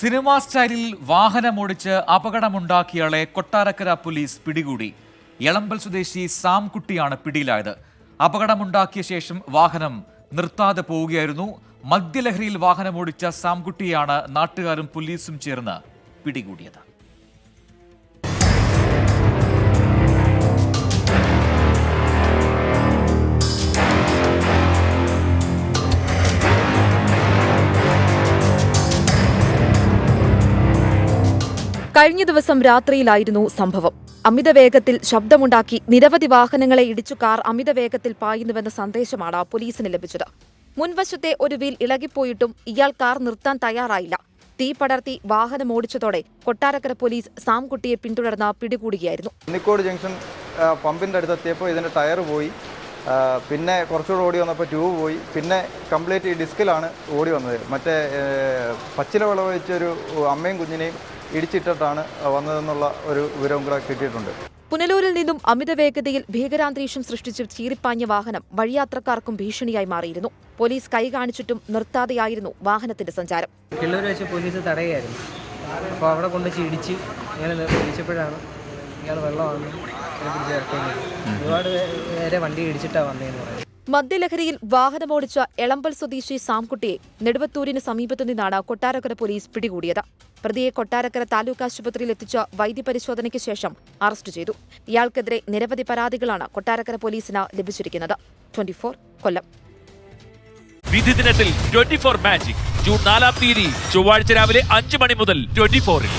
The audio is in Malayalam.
സിനിമാ സ്റ്റൈലിൽ വാഹനമോടിച്ച് അപകടമുണ്ടാക്കിയയാളെ കൊട്ടാരക്കര പോലീസ് പിടികൂടി. എളമ്പൽ സ്വദേശി സാം കുട്ടിയാണ് പിടിയിലായത്. അപകടമുണ്ടാക്കിയ ശേഷം വാഹനം നിർത്താതെ പോവുകയായിരുന്നു. മദ്യലഹരിയിൽ വാഹനമോടിച്ച സാംകുട്ടിയാണ് നാട്ടുകാരും പോലീസും ചേർന്ന് പിടികൂടിയത്. കഴിഞ്ഞ ദിവസം രാത്രിയിലായിരുന്നു സംഭവം. അമിതവേഗത്തിൽ ശബ്ദമുണ്ടാക്കി നിരവധി വാഹനങ്ങളെ ഇടിച്ചു കാർ അമിതവേഗത്തിൽ പായുന്നുവെന്ന സന്ദേശമാണ് പോലീസിന് ലഭിച്ചത്. മുൻവശത്തെ ഒരു വീൽ ഇളകിപ്പോയിട്ടും ഇയാൾ കാർ നിർത്താൻ തയ്യാറായില്ല. തീ പടർത്തി വാഹനം ഓടിച്ചതോടെ കൊട്ടാരക്കര പോലീസ് സാംകുട്ടിയെ പിന്തുടർന്ന് പിടികൂടുകയായിരുന്നു. കുന്നിക്കോട് ജംഗ്ഷൻ പമ്പിന്റെ അടുത്തെത്തിയപ്പോൾ ഇതിന്റെ ടയർ പോയി. പിന്നെ കുറച്ചുകൂടെ ഓടി വന്നപ്പോൾ ട്യൂബ് പോയി. പിന്നെ കംപ്ലീറ്റ് ഡിസ്കിലാണ് ഓടി വന്നത്. മറ്റേ പച്ചില വിളവ് വെച്ചൊരു അമ്മയും കുഞ്ഞിനെയും ഇടിച്ചിട്ടിട്ടാണ് വന്നതെന്നുള്ള ഒരു വിവരവും കൂടെ കിട്ടിയിട്ടുണ്ട്. പുനലൂരിൽ നിന്നും അമിത വേഗതയിൽ ഭീകരാന്തരീക്ഷം സൃഷ്ടിച്ച് ചീറിപ്പാഞ്ഞ വാഹനം വഴിയാത്രക്കാർക്കും ഭീഷണിയായി മാറിയിരുന്നു. പോലീസ് കൈ കാണിച്ചിട്ടും നിർത്താതെയായിരുന്നു വാഹനത്തിന്റെ സഞ്ചാരം. കിള്ളൂർ വെച്ച് പോലീസ് തടയുകയായിരുന്നു. അപ്പോൾ അവിടെ കൊണ്ട് ഇടിച്ച് ഇങ്ങനെ ഇടിച്ചപ്പോഴാണ് ഇയാൾ വെള്ളമാണ് ഒരുപാട് നേരെ പേരെ വണ്ടി ഇടിച്ചിട്ടാണ് വന്നതെന്ന് പറയുന്നത്. മദ്യലഹരിയിൽ വാഹനമോടിച്ച എളമ്പൽ സ്വദേശി സാംകുട്ടിയെ നെടുവത്തൂരിന് സമീപത്തു നിന്നാണ് കൊട്ടാരക്കര പോലീസ് പിടികൂടിയത്. പ്രതിയെ കൊട്ടാരക്കര താലൂക്ക് ആശുപത്രിയിൽ എത്തിച്ച വൈദ്യപരിശോധനയ്ക്ക് ശേഷം അറസ്റ്റ് ചെയ്തു. ഇയാൾക്കെതിരെ നിരവധി പരാതികളാണ് കൊട്ടാരക്കര പോലീസിന് ലഭിച്ചിരിക്കുന്നത്. ട്വന്റി കൊല്ലം. വിധി ദിനത്തിൽ ട്വന്റി ഫോർ മാജിക്. ജൂൺ നാലാം തീയതി ചൊവ്വാഴ്ച രാവിലെ അഞ്ച് മണി മുതൽ ട്വന്റി ഫോറിൽ.